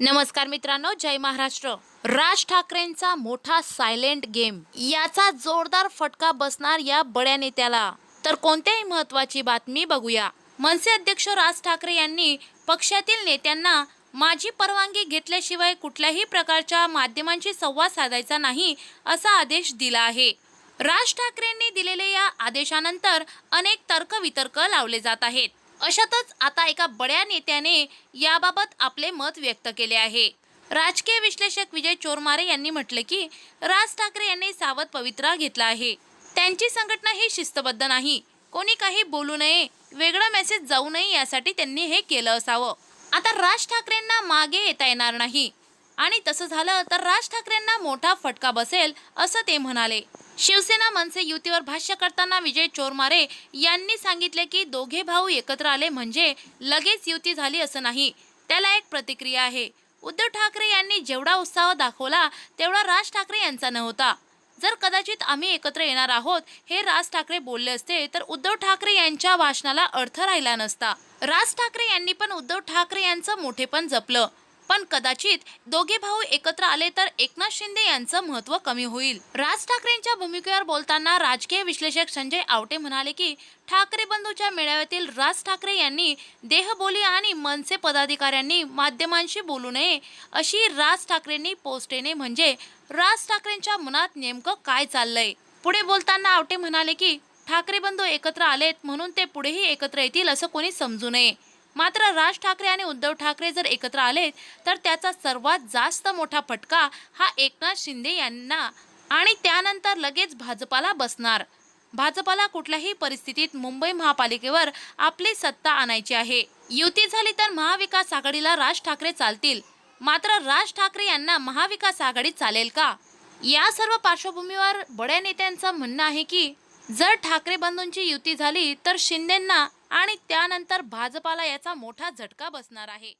नमस्कार मित्रांनो जय महाराष्ट्र. राज ठाकरेंचा मोठा सायलेंट गेम याचा जोरदार फटका बसणार या बड्या नेत्याला. तर कोणत्याही महत्वाची बातमी बघूया. मनसे अध्यक्ष राज ठाकरे यांनी पक्षातील नेत्यांना माझी परवानगी घेतल्याशिवाय कुठल्याही प्रकारच्या माध्यमांशी संवाद साधायचा नाही असा आदेश दिला आहे. राज ठाकरेंनी दिलेल्या या आदेशानंतर अनेक तर्कवितर्क लावले जात आहेत. अशातच आता एका बड्या नेत्याने याबाबत आपले मत व्यक्त केले आहे. राजकीय विश्लेषक विजय चोरमारे यांनी म्हटले की राज ठाकरे यांनी सावध पवित्रा घेतला आहे. त्यांची संघटना ही शिस्तबद्ध नाही. कोणी काही बोलू नये वेगळा मेसेज जाऊ नये यासाठी त्यांनी हे केलं असावं. आता राज ठाकरेंना मागे येता येणार नाही. आणि तसं झालं तर राज ठाकरेंना मोठा फटका बसेल असं ते म्हणाले. शिवसेना मनसे युतीवर भाष्य करताना विजय चोरमारे यांनी सांगितले की दोघे भाऊ एकत्र आले म्हणजे लगेच युती झाली असं नाही. त्याला एक प्रतिक्रिया आहे. उद्धव ठाकरे यांनी जेवढा उत्साह दाखवला तेवढा राज ठाकरे यांचा नव्हता. जर कदाचित आम्ही एकत्र येणार आहोत हे राज ठाकरे बोलले असते तर उद्धव ठाकरे यांच्या भाषणाला अर्थ राहिला नसता. राज ठाकरे यांनी पण उद्धव ठाकरे यांचं मोठेपण जपलं. पण कदाचित दोघे भाऊ एकत्र आले तर एकनाथ शिंदे यांचं महत्त्व कमी होईल. राज ठाकरेंच्या भूमिकेवर बोलताना राजकीय विश्लेषक संजय आवटे म्हणाले की ठाकरे बंधूच्या मेळाव्यातील राज ठाकरे यांनी देहबोली आणि मनसे पदाधिकाऱ्यांनी माध्यमांशी बोलू नये अशी राज ठाकरेंनी पोस्टेने म्हणजे राज ठाकरेंच्या मनात नेमकं काय चाललंय? पुढे बोलताना आवटे म्हणाले की ठाकरे बंधू एकत्र आलेत म्हणून ते पुढेही एकत्र येतील असं कोणी समजू नये. मात्र राज ठाकरे आणि उद्धव ठाकरे जर एकत्र आले तर त्याचा सर्वात जास्त मोठा फटका हा एकनाथ शिंदे यांना. आणि त्यानंतर लगेच भाजपाला बसणार. भाजपाला कुठल्याही परिस्थितीत मुंबई महापालिकेवर आपली सत्ता आणायची आहे. युती झाली तर महाविकास आघाडीला राज ठाकरे चालतील. मात्र राज ठाकरे यांना महाविकास आघाडी चालेल का? या सर्व पार्श्वभूमीवर बड्या नेत्यांचं म्हणणं आहे की जर ठाकरे बंधूंची युती झाली तर शिंदेंना आणि त्यानंतर भाजपाला याचा मोठा झटका बसणार आहे.